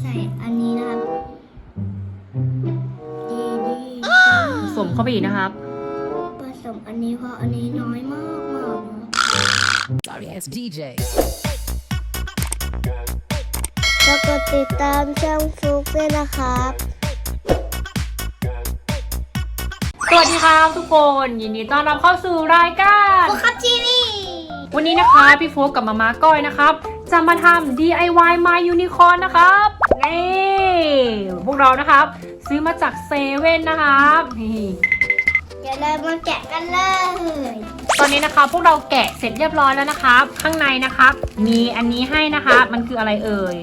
ใส่อันนี้นะครับดีดีผสมเข้าไปอีกนะครับ ผสมอันนี้เพราะอันนี้น้อยมากมากนะ Sorry, it's DJ. แล้วก็ติดตามช่องฟลุกด้วยนะครับ สวัสดีครับทุกคนยินดีต้อนรับเข้าสู่รายการฟลุกครับทีวีวันนี้นะคะพี่โฟกกับมาม่าก้อยนะครับ จะมาทำ DIY My Unicorn นะครับ นี่พวกเรานะครับ ซื้อมาจากเซเว่นนะครับนี่เดี๋ยวเรามาแกะกันเลย ตอนนี้นะคะพวกเราแกะเสร็จเรียบร้อยแล้วนะครับ ข้างในนะครับ มีอันนี้ให้นะคะมันคืออะไรเอ่ย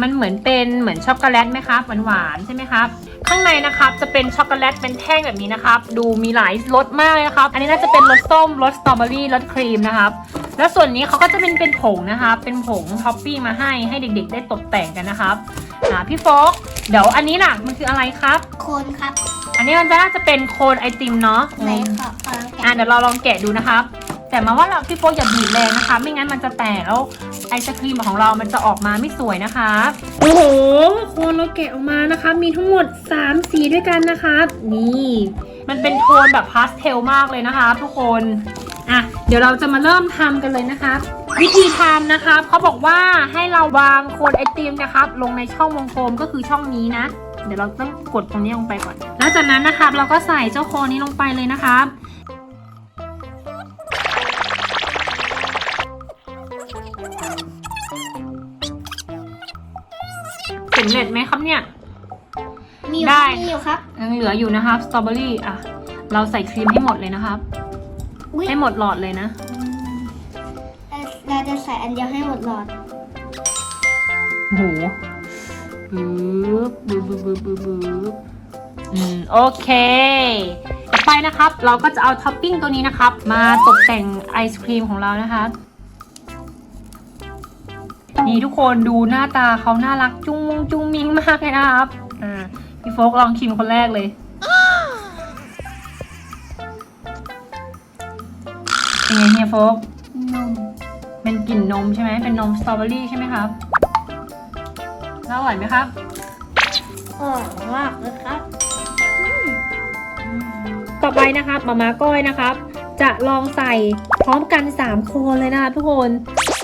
มันเหมือนเป็นเหมือนช็อกโกแลตไหมครับหวานๆใช่ไหมครับ ข้างในนะครับจะเป็นช็อกโกแลตเป็นแท่งแบบนี้นะครับ ดูมีหลายรสมากเลยนะครับ อันนี้น่าจะเป็นรสส้มรสสตรอเบอรี่รสครีมนะครับ แล้วส่วนนี้เขาก็จะเป็นเป็นผงนะครับเป็นผงท็อปปี้มาให้ให้เด็ก ๆ ได้ตกแต่งกันนะครับอ่าพี่โฟกเดี๋ยวอันนี้ล่ะมันคืออะไรครับ โคนครับอันนี้มันจะน่าจะเป็นโคนไอติมเนาะไหนขอขอลองแกะอะเดี๋ยวเราลองแกะดูนะครับ แต่มาว่าเราพี่โฟกอย่าบีบแรงนะคะ ไม่งั้นมันจะแตกแล้วไอศครีมของเรามันจะออกมาไม่สวยนะคะโอ้โหโคนเราแกะออกมานะคะ มีทั้งหมด 3 สีด้วยกันนะคะนี่ มันเป็นโทนแบบพาสเทลมากเลยนะคะ ทุกคนอะ เดี๋ยวเราจะมาเริ่มทำกันเลยนะคะวิธีทำนะครับเขาบอกว่าให้เราวางโคนไอติมนะครับ ลงในช่องวงกลมก็คือช่องนี้นะ เดี๋ยวเราต้องกดตรงนี้ลงไปก่อน แล้วจากนั้นนะครับเราก็ใส่เจ้าโคนนี้ลงไปเลยนะครับสำเร็จไหมครับเนี่ย มีอยู่ได้ มีอยู่ครับยังเหลืออยู่นะครับสตรอเบอรี่อะ เราใส่ครีมให้หมดเลยนะครับ อุ๊ยให้หมดหลอดเลยนะเอ่อเราจะใส่อันเดียวให้หมดหลอด โอ้โหบึ๊บบึ๊บบึ๊บบึ๊บบึ๊บบึ๊บอืมโอเค ต่อไปนะครับ เราก็จะเอาท็อปปิ้งตัวนี้นะครับ มาตกแต่งไอศครีมของเรานะคะ นี่ทุกคนดูหน้าตาเขาน่ารักจุ้งมุงจุ้งมิงมากเลยนะครับ อ่า พี่โฟกลองชิมคนแรกเลย เป็นไงเฮียโฟกนมเป็นกลิ่นนมใช่ไหมเป็นนมสตรอเบอรี่ใช่ไหมครับแล้วอร่อยไหมครับอร่อยมากเลยครับ ต่อไปนะครับมาม่าก้อยนะครับ จะลองใส่พร้อมกัน 3 โคนเลยนะคะทุกคน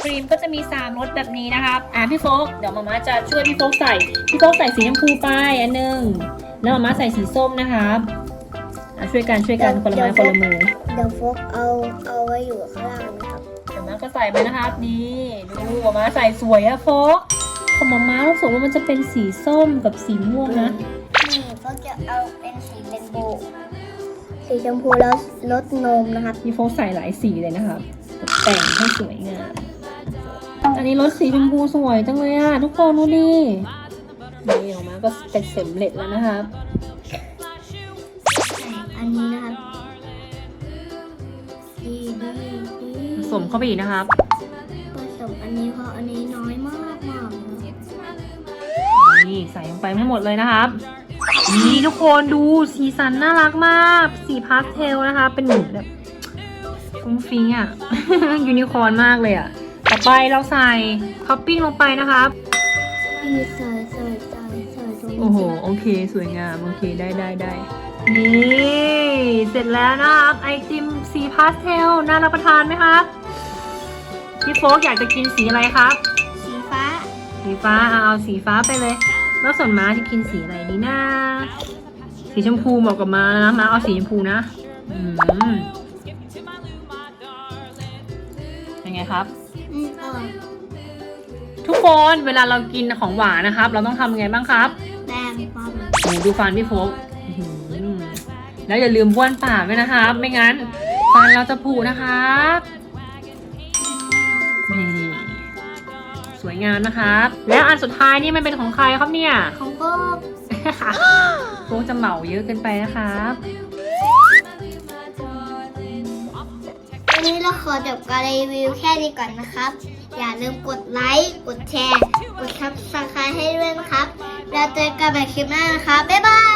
ครีมก็จะมี 3รสแบบนี้นะครับอะพี่โฟกเดี๋ยวมาม่าจะช่วยพี่โฟกใส่พี่โฟกใส่สีชมพูไปอันหนึงแล้วมาม่าใส่สีส้มนะครับอะช่วยกันช่วยกันคนละไม้คนละมือ เดี๋ยวโฟกเอาเอาไว้อยู่ข้างล่างนะครับเดี๋ยวมาก็ใส่ไปนะครับ นี่ดูมาม่าใส่สวยอะโฟกของมาม่ารู้สึกว่ามันจะเป็นสีส้มกับสีม่วงนะนี่โฟกจะเอาเป็นสีเรนโบว์สีชมพูแล้วรสนมนะครับพี่โฟกใส่หลายสีเลยนะครับตกแต่งให้สวยงามอันนี้รสสีชมพูสวยจังเลยอะทุกคนดูดินี่ออกมาก็เป็นเสร็จเร็จแล้วนะครับใส่อันนี้นะครับ สมเข้าไปอีกนะครับ ผสมอันนี้เพราะอันนี้น้อยมากมากนะนี่ใส่ลงไปไม่หมดเลยนะครับ นี่ทุกคนดูสีสันน่ารักมาก สีพาสเทลนะคะ เป็นเหมือนแบบฟุ้งฟิ้งอะยูนิคอร์นมากเลยอะต่อไปเราใส่ท็อปปิ้งลงไปนะครับนี่ใส่ใส่ใส่ใส่ตรงนี้โอ้โห โอเค สวยงาม โอเค ได้ได้ได้ นี่ เสร็จแล้วนะครับ ไอติมสี พาสเทลน่ารับประทานไหมครับพี่โฟกอยากจะกินสีอะไรครับ สีฟ้า สีฟ้าเอาเอาสีฟ้าไปเลย แล้วส่วนม้าจะกินสีอะไรดีนะสีชมพูเหมาะกับม้านะม้าเอาสีชมพูนะอืมเป็นไงครับ อืมอร่อยทุกคนเวลาเรากินของหวานนะครับ เราต้องทำยังไงบ้างครับแป้งปอม โอ้ดูฟันพี่โฟกอื้อหือแล้วอย่าลืมบ้วนปากด้วยนะครับ ไม่งั้น ฟันเราจะผุนะครับนี่สวยงามนะครับ แล้วอันสุดท้ายนี่มันเป็นของใครครับเนี่ย ของโบกโฟกจะเหมาเยอะเกินไปนะครับ วันนี้เราขอจบการรีวิวแค่นี้ก่อนนะครับ อย่าลืมกดไลค์ กดแชร์ กดซับสไครต์ให้ด้วยนะครับ แล้วเจอกันใหม่คลิปหน้านะครับบ๊ายบายชิงชิงชิง